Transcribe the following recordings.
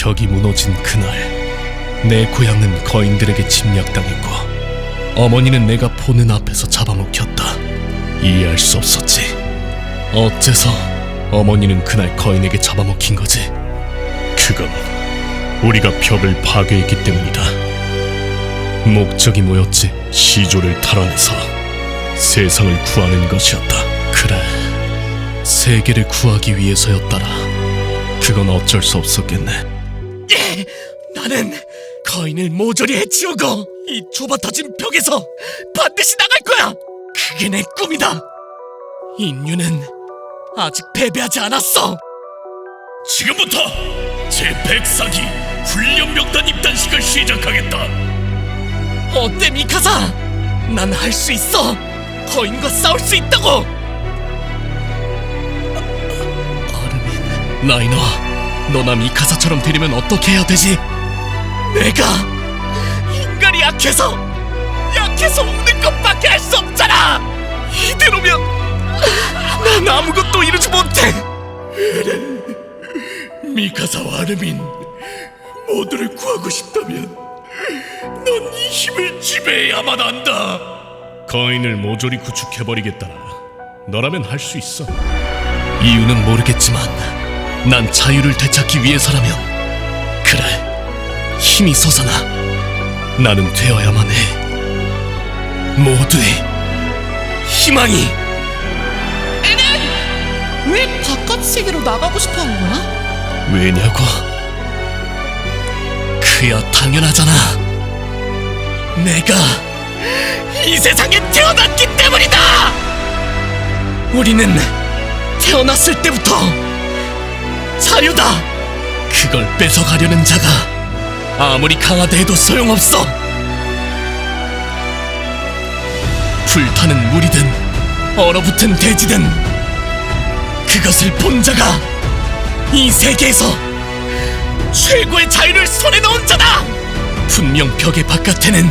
벽이 무너진 그날 내 고향은 거인들에게 침략당했고 어머니는 내가 보는 앞에서 잡아먹혔다. 이해할 수 없었지. 어째서 어머니는 그날 거인에게 잡아먹힌 거지? 그건 우리가 벽을 파괴했기 때문이다. 목적이 뭐였지? 시조를 탈환해서 세상을 구하는 것이었다. 그래, 세계를 구하기 위해서였더라. 그건 어쩔 수 없었겠네. 예, 나는 거인을 모조리 해치우고 이 좁아터진 벽에서 반드시 나갈 거야. 그게 내 꿈이다. 인류는 아직 패배하지 않았어. 지금부터 제 백사기 훈련 명단 입단식을 시작하겠다. 어때 미카사? 난 할 수 있어. 거인과 싸울 수 있다고. 아르민, 라이너, 너나 미카사처럼 되려면 어떻게 해야 되지? 내가 인간이 약해서 약해서 우는 것밖에 할 수 없잖아. 이대로면 난 아무것도 이루지 못해. 미카사와 아르민 모두를 구하고 싶다면 넌 이 힘을 지배해야만 한다. 거인을 모조리 구축해버리겠다라. 너라면 할 수 있어. 이유는 모르겠지만 난 자유를 되찾기 위해서라면 그래 힘이 솟아나 나는 되어야만 해. 모두의 희망이 왜 바깥 세계로 나가고 싶어 하는 거야? 왜냐고? 그야 당연하잖아. 내가 이 세상에 태어났기 때문이다. 우리는 태어났을 때부터 자유다. 그걸 뺏어가려는 자가 아무리 강하다 해도 소용없어. 불타는 물이든 얼어붙은 대지든 그것을 본 자가 이 세계에서 최고의 자유를 손에 넣은 자다! 분명 벽의 바깥에는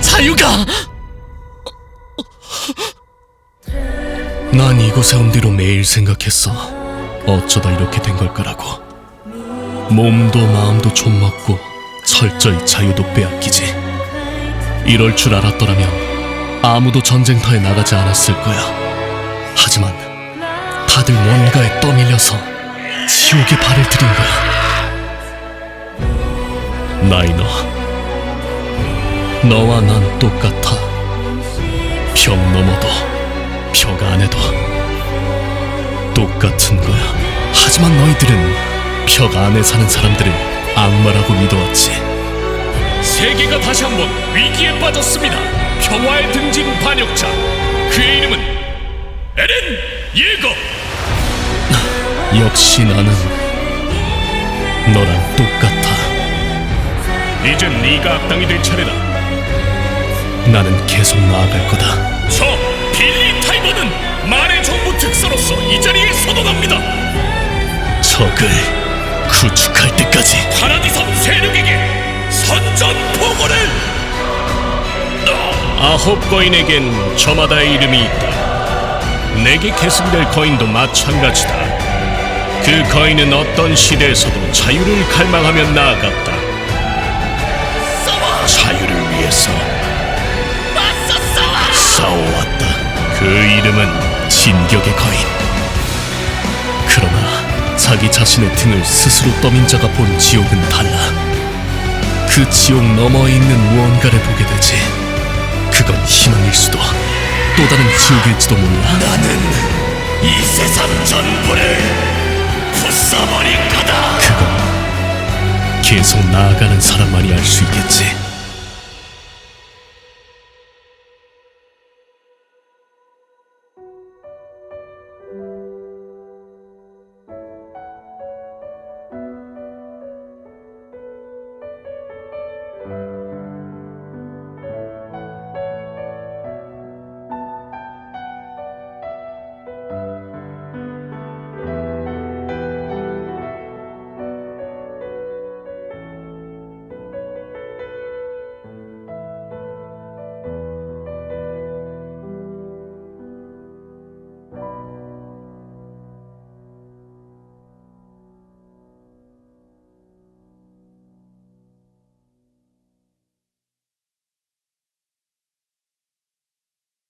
자유가 난 이곳에 온 뒤로 매일 생각했어 어쩌다 이렇게 된 걸까라고 몸도 마음도 좀먹고 철저히 자유도 빼앗기지 이럴 줄 알았더라면 아무도 전쟁터에 나가지 않았을 거야 하지만 다들 뭔가에 떠밀려서 지옥의 발을 들인 거야. 나이너, 너와 난 똑같아. 벽 너머도, 벽 안에도 똑같은 거야. 하지만 너희들은 벽 안에 사는 사람들을 악마라고 믿어왔지. 세계가 다시 한번 위기에 빠졌습니다. 평화의 등진 반역자. 그의 이름은 에렌 예거. 역시 나는 너랑 똑같아. 이젠 네가 악당이 될 차례다. 나는 계속 나아갈 거다. 만의 정부 특사로서 이 자리에 서동합니다. 적을 구축할 때까지 파라디섬 세력에게 선전포고를 아홉 거인에겐 저마다의 이름이 있다. 내게 계승될 거인도 마찬가지다. 그 거인은 어떤 시대에서도 자유를 갈망하며 나아갔다. 자유를 위해서 싸워왔다. 그 이름은 진격의 거인. 그러나 자기 자신의 등을 스스로 떠민 자가 본 지옥은 달라. 그 지옥 너머에 있는 무언가를 보게 되지. 그건 희망일 수도 또 다른 지옥일지도 몰라. 나는 이 세상 전부를 부숴버릴 거다. 그건 계속 나아가는 사람만이 알 수 있겠지.